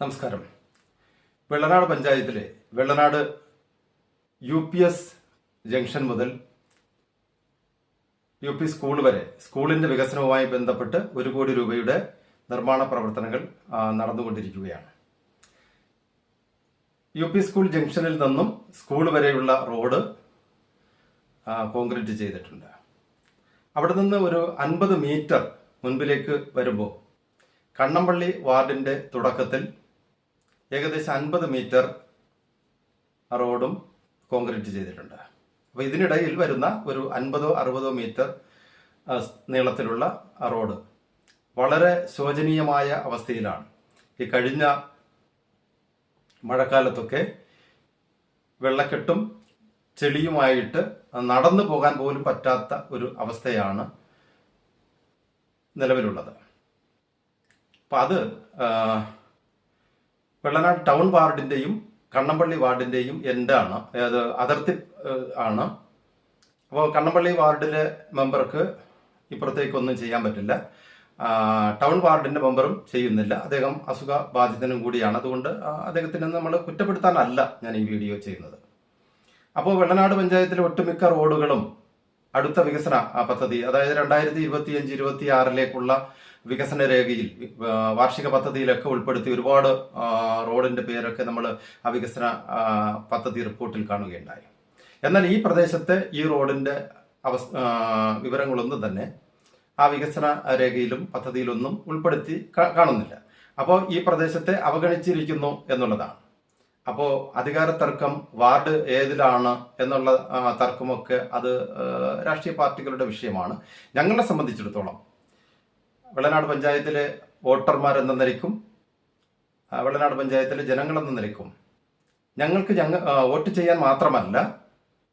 നമസ്കാരം. വെള്ളനാട് പഞ്ചായത്തിലെ Vellanad U P S junction മുതൽ യു പി സ്കൂൾ വരെ സ്കൂളിന്റെ വികസനവുമായി ബന്ധപ്പെട്ട് ഒരു കോടി രൂപയുടെ നിർമ്മാണ പ്രവർത്തനങ്ങൾ നടന്നുകൊണ്ടിരിക്കുകയാണ്. യു പി സ്കൂൾ ജംഗ്ഷനിൽ നിന്നും സ്കൂൾ വരെയുള്ള റോഡ് കോൺക്രീറ്റ് ചെയ്തിട്ടുണ്ട്. അവിടെ നിന്ന് ഒരു അൻപത് മീറ്റർ മുൻപിലേക്ക് വരുമ്പോൾ കണ്ണമ്പള്ളി വാർഡിന്റെ തുടക്കത്തിൽ ഏകദേശം അൻപത് മീറ്റർ റോഡും കോൺക്രീറ്റ് ചെയ്തിട്ടുണ്ട്. അപ്പോൾ ഇതിനിടയിൽ വരുന്ന ഒരു അൻപതോ അറുപതോ മീറ്റർ നീളത്തിലുള്ള റോഡ് വളരെ ശോചനീയമായ അവസ്ഥയിലാണ്. ഈ കഴിഞ്ഞ മഴക്കാലത്തൊക്കെ വെള്ളക്കെട്ടും ചെളിയുമായിട്ട് നടന്നു പോകാൻ പോലും പറ്റാത്ത ഒരു അവസ്ഥയാണ് നിലവിലുള്ളത്. അപ്പം അത് വെള്ളനാട് ടൗൺ വാർഡിന്റെയും കണ്ണമ്പള്ളി വാർഡിന്റെയും എന്താണ്? അത് അതിർത്തി ആണ്. അപ്പോൾ കണ്ണമ്പള്ളി വാർഡിലെ മെമ്പർക്ക് ഇപ്പുറത്തേക്കൊന്നും ചെയ്യാൻ പറ്റില്ല. ടൗൺ വാർഡിന്റെ മെമ്പറും ചെയ്യുന്നില്ല. അദ്ദേഹം അസുഖ ബാധിതനും കൂടിയാണ്. അതുകൊണ്ട് അദ്ദേഹത്തിനെ നമ്മൾ കുറ്റപ്പെടുത്താനല്ല ഞാൻ ഈ വീഡിയോ ചെയ്യുന്നത്. അപ്പോൾ വെള്ളനാട് പഞ്ചായത്തിലെ ഒട്ടുമിക്ക റോഡുകളും അടുത്ത വികസന പദ്ധതി അതായത് രണ്ടായിരത്തി ഇരുപത്തിയഞ്ച് ഇരുപത്തി ആറിലേക്കുള്ള വികസന രേഖയിൽ വാർഷിക പദ്ധതിയിലൊക്കെ ഉൾപ്പെടുത്തി ഒരുപാട് റോഡിന്റെ പേരൊക്കെ നമ്മൾ ആ വികസന പദ്ധതി റിപ്പോർട്ടിൽ കാണുകയുണ്ടായി. എന്നാൽ ഈ പ്രദേശത്തെ ഈ റോഡിന്റെ അവസ് വിവരങ്ങളൊന്നും തന്നെ ആ വികസന രേഖയിലും പദ്ധതിയിലൊന്നും ഉൾപ്പെടുത്തി കാണുന്നില്ല. അപ്പോൾ ഈ പ്രദേശത്തെ അവഗണിച്ചിരിക്കുന്നു എന്നുള്ളതാണ്. അപ്പോൾ അധികാര തർക്കം വാർഡ് ഏതിലാണ് എന്നുള്ള തർക്കമൊക്കെ അത് രാഷ്ട്രീയ പാർട്ടികളുടെ വിഷയമാണ്. ഞങ്ങളെ സംബന്ധിച്ചിടത്തോളം വെള്ളനാട് പഞ്ചായത്തിലെ വോട്ടർമാർ എന്ന നിലയ്ക്കും വെള്ളനാട് പഞ്ചായത്തിലെ ജനങ്ങൾ എന്ന നിലയ്ക്കും ഞങ്ങൾക്ക് ഞങ്ങൾ വോട്ട് ചെയ്യാൻ മാത്രമല്ല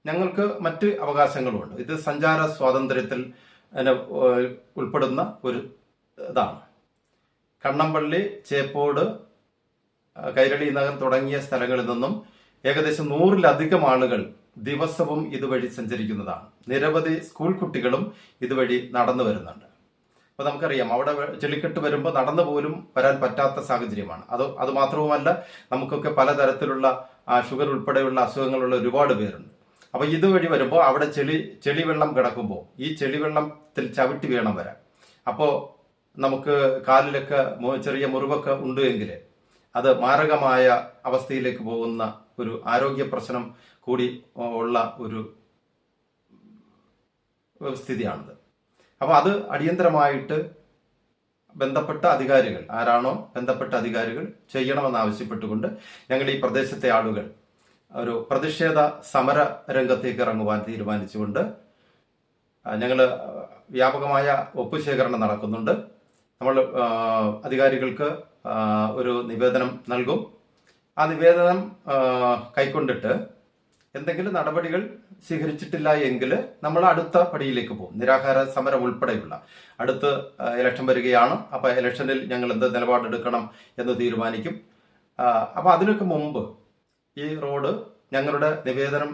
ഞങ്ങൾക്ക് മറ്റ് അവകാശങ്ങളുമുണ്ട്. ഇത് സഞ്ചാര സ്വാതന്ത്ര്യത്തിൽ ഉൾപ്പെടുന്ന ഒരു ഇതാണ്. കണ്ണമ്പള്ളി ചേപ്പോട് കൈരളി നഗർ തുടങ്ങിയ സ്ഥലങ്ങളിൽ നിന്നും ഏകദേശം നൂറിലധികം ആളുകൾ ദിവസവും ഇതുവഴി സഞ്ചരിക്കുന്നതാണ്. നിരവധി സ്കൂൾ കുട്ടികളും ഇതുവഴി നടന്നു വരുന്നുണ്ട്. അപ്പൊ നമുക്കറിയാം അവിടെ ചെളിക്കെട്ട് വരുമ്പോൾ നടന്നു പോലും വരാൻ പറ്റാത്ത സാഹചര്യമാണ്. അത് അത് മാത്രവുമല്ല നമുക്കൊക്കെ പലതരത്തിലുള്ള ഷുഗർ ഉൾപ്പെടെയുള്ള അസുഖങ്ങളുള്ള ഒരുപാട് പേരുണ്ട്. അപ്പൊ ഇതുവഴി വരുമ്പോൾ അവിടെ ചെളി ചെളിവെള്ളം കിടക്കുമ്പോൾ ഈ ചെളിവെള്ളത്തിൽ ചവിട്ടി വേണം വരാൻ. അപ്പോൾ നമുക്ക് കാലിലൊക്കെ ചെറിയ മുറിവൊക്കെ ഉണ്ട് എങ്കിൽ അത് മാരകമായ അവസ്ഥയിലേക്ക് പോകുന്ന ഒരു ആരോഗ്യ പ്രശ്നം കൂടി ഉള്ള ഒരു സ്ഥിതിയാണിത് അപ്പോൾ അത് അടിയന്തരമായിട്ട് ബന്ധപ്പെട്ട അധികാരികൾ ആരാണോ ബന്ധപ്പെട്ട അധികാരികൾ ചെയ്യണമെന്ന് ആവശ്യപ്പെട്ടുകൊണ്ട് ഞങ്ങൾ ഈ പ്രദേശത്തെ ആളുകൾ ഒരു പ്രതിഷേധ സമര രംഗത്തേക്ക് ഇറങ്ങുവാൻ തീരുമാനിച്ചുകൊണ്ട് ഞങ്ങൾ വ്യാപകമായ ഒപ്പുശേഖരണം നടക്കുന്നുണ്ട്. നമ്മൾ അധികാരികൾക്ക് ഒരു നിവേദനം നൽകും. ആ നിവേദനം കൈക്കൊണ്ടിട്ട് എന്തെങ്കിലും നടപടികൾ സ്വീകരിച്ചിട്ടില്ല എങ്കിൽ നമ്മൾ അടുത്ത പടിയിലേക്ക് പോകും. നിരാഹാര സമരം ഉൾപ്പെടെയുള്ള. അടുത്ത് ഇലക്ഷൻ വരികയാണ്. അപ്പൊ ഇലക്ഷനിൽ ഞങ്ങൾ എന്ത് നിലപാടെടുക്കണം എന്ന് തീരുമാനിക്കും. അപ്പോൾ അപ്പൊ അതിനൊക്കെ മുമ്പ് ഈ റോഡ് ഞങ്ങളുടെ നിവേദനം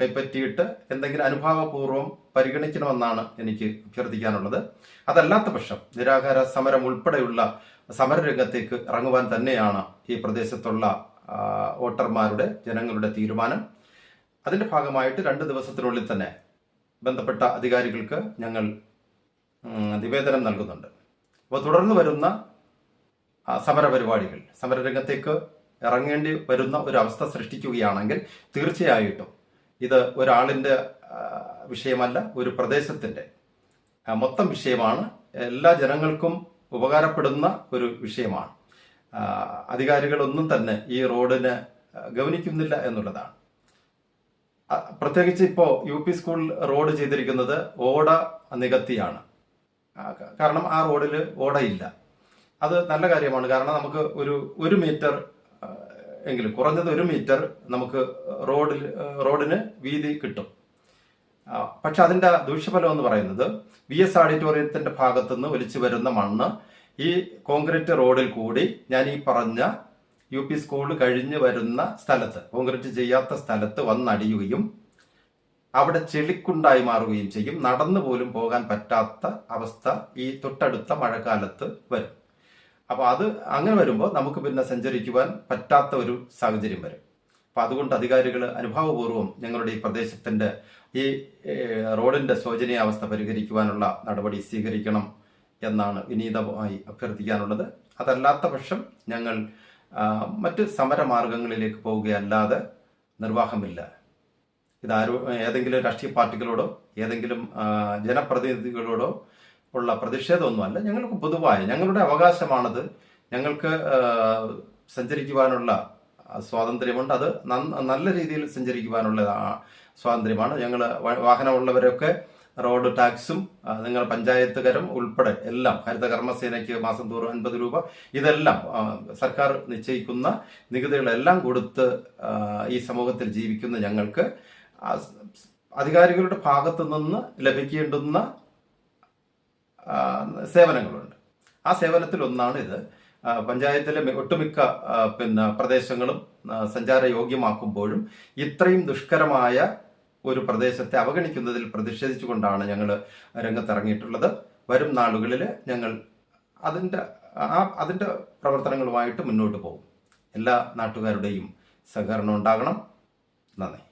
കൈപ്പറ്റിയിട്ട് എന്തെങ്കിലും അനുഭാവപൂർവം പരിഗണിക്കണമെന്നാണ് എനിക്ക് അഭ്യർത്ഥിക്കാനുള്ളത്. അതല്ലാത്ത പക്ഷം നിരാഹാര സമരം ഉൾപ്പെടെയുള്ള സമരരംഗത്തേക്ക് ഇറങ്ങുവാൻ തന്നെയാണ് ഈ പ്രദേശത്തുള്ള വോട്ടർമാരുടെ ജനങ്ങളുടെ തീരുമാനം. അതിന്റെ ഭാഗമായിട്ട് രണ്ട് ദിവസത്തിനുള്ളിൽ തന്നെ ബന്ധപ്പെട്ട അധികാരികൾക്ക് ഞങ്ങൾ നിവേദനം നൽകുന്നുണ്ട്. അപ്പോൾ തുടർന്ന് വരുന്ന സമരപരിപാടികൾ സമര പരിപാടികൾ സമരരംഗത്തേക്ക് ഇറങ്ങേണ്ടി വരുന്ന ഒരു അവസ്ഥ സൃഷ്ടിക്കുകയാണെങ്കിൽ തീർച്ചയായിട്ടും ഇത് ഒരാളിന്റെ വിഷയമല്ല ഒരു പ്രദേശത്തിന്റെ മൊത്തം വിഷയമാണ്. എല്ലാ ജനങ്ങൾക്കും ഉപകാരപ്പെടുന്ന ഒരു വിഷയമാണ്. അധികാരികളൊന്നും തന്നെ ഈ റോഡിനെ ഗൗനിക്കുന്നില്ല എന്നുള്ളതാണ്. പ്രത്യേകിച്ച് ഇപ്പോ യു പി സ്കൂൾ റോഡ് ചെയ്തിരിക്കുന്നത് ഓട നികത്തിയാണ്. കാരണം ആ റോഡിൽ ഓടയില്ല. അത് നല്ല കാര്യമാണ്. കാരണം നമുക്ക് ഒരു ഒരു മീറ്റർ എങ്കിലും കുറഞ്ഞത് ഒരു മീറ്റർ നമുക്ക് റോഡിൽ റോഡിന് വീതി കിട്ടും. പക്ഷെ അതിന്റെ ദൂഷ്യഫലം എന്ന് പറയുന്നത് വി എസ് ഓഡിറ്റോറിയത്തിന്റെ ഭാഗത്തുനിന്ന് ഒലിച്ചു വരുന്ന മണ്ണ് ഈ കോൺക്രീറ്റ് റോഡിൽ കൂടി ഞാൻ ഈ പറഞ്ഞ യു പി സ്കൂൾ കഴിഞ്ഞ് വരുന്ന സ്ഥലത്ത് കോൺക്രീറ്റ് ചെയ്യാത്ത സ്ഥലത്ത് വന്നടിയുകയും അവിടെ ചെളിക്കുണ്ടായി മാറുകയും ചെയ്യും. നടന്നു പോലും പോകാൻ പറ്റാത്ത അവസ്ഥ ഈ തൊട്ടടുത്ത മഴക്കാലത്ത് വരും. അപ്പോൾ അത് അങ്ങനെ വരുമ്പോൾ നമുക്ക് പിന്നെ സഞ്ചരിക്കുവാൻ പറ്റാത്ത ഒരു സാഹചര്യം വരും. അപ്പോൾ അതുകൊണ്ട് അധികാരികൾ അനുഭാവപൂർവം ഞങ്ങളുടെ ഈ പ്രദേശത്തിന്റെ ഈ റോഡിന്റെ ശോചനീയാവസ്ഥ പരിഹരിക്കുവാനുള്ള നടപടി സ്വീകരിക്കണം എന്നാണ് വിനീതമായി അഭ്യർത്ഥിക്കാനുള്ളത്. അതല്ലാത്ത പക്ഷം ഞങ്ങൾ മറ്റ് സമരമാർഗങ്ങളിലേക്ക് പോവുകയല്ലാതെ നിർവാഹമില്ല. ഇതാരോ ഏതെങ്കിലും രാഷ്ട്രീയ പാർട്ടികളോടോ ഏതെങ്കിലും ജനപ്രതിനിധികളോടോ ഉള്ള പ്രതിഷേധമൊന്നുമല്ല. ഞങ്ങൾക്ക് പൊതുവായ ഞങ്ങളുടെ അവകാശമാണത്. ഞങ്ങൾക്ക് സഞ്ചരിക്കുവാനുള്ള സ്വാതന്ത്ര്യമുണ്ട്. അത് നല്ല രീതിയിൽ സഞ്ചരിക്കുവാനുള്ള സ്വാതന്ത്ര്യമാണ്. ഞങ്ങൾ വാഹനമുള്ളവരൊക്കെ റോഡ് ടാക്സും നിങ്ങൾ പഞ്ചായത്ത് കരം ഉൾപ്പെടെ എല്ലാം ഹരിത കർമ്മസേനയ്ക്ക് മാസം തോറും അൻപത് രൂപ ഇതെല്ലാം സർക്കാർ നിശ്ചയിക്കുന്ന നികുതികളെല്ലാം കൊടുത്ത് ഈ സമൂഹത്തിൽ ജീവിക്കുന്ന ഞങ്ങൾക്ക് അധികാരികളുടെ ഭാഗത്തു നിന്ന് ലഭിക്കേണ്ടുന്ന സേവനങ്ങളുണ്ട്. ആ സേവനത്തിൽ ഒന്നാണ് ഇത് പഞ്ചായത്തിലെ ഒട്ടുമിക്ക പിന്നെ പ്രദേശങ്ങളും സഞ്ചാര യോഗ്യമാക്കുമ്പോഴും ഇത്രയും ദുഷ്കരമായ ഒരു പ്രദേശത്തെ അവഗണിക്കുന്നതിൽ പ്രതിഷേധിച്ചുകൊണ്ടാണ് ഞങ്ങൾ രംഗത്തിറങ്ങിയിട്ടുള്ളത്. വരും നാളുകളിൽ ഞങ്ങൾ അതിന്റെ ആ അതിന്റെ പ്രവർത്തനങ്ങളുമായിട്ട് മുന്നോട്ട് പോകും. എല്ലാ നാട്ടുകാരുടെയും സഹകരണം ഉണ്ടാകണം. നന്ദി.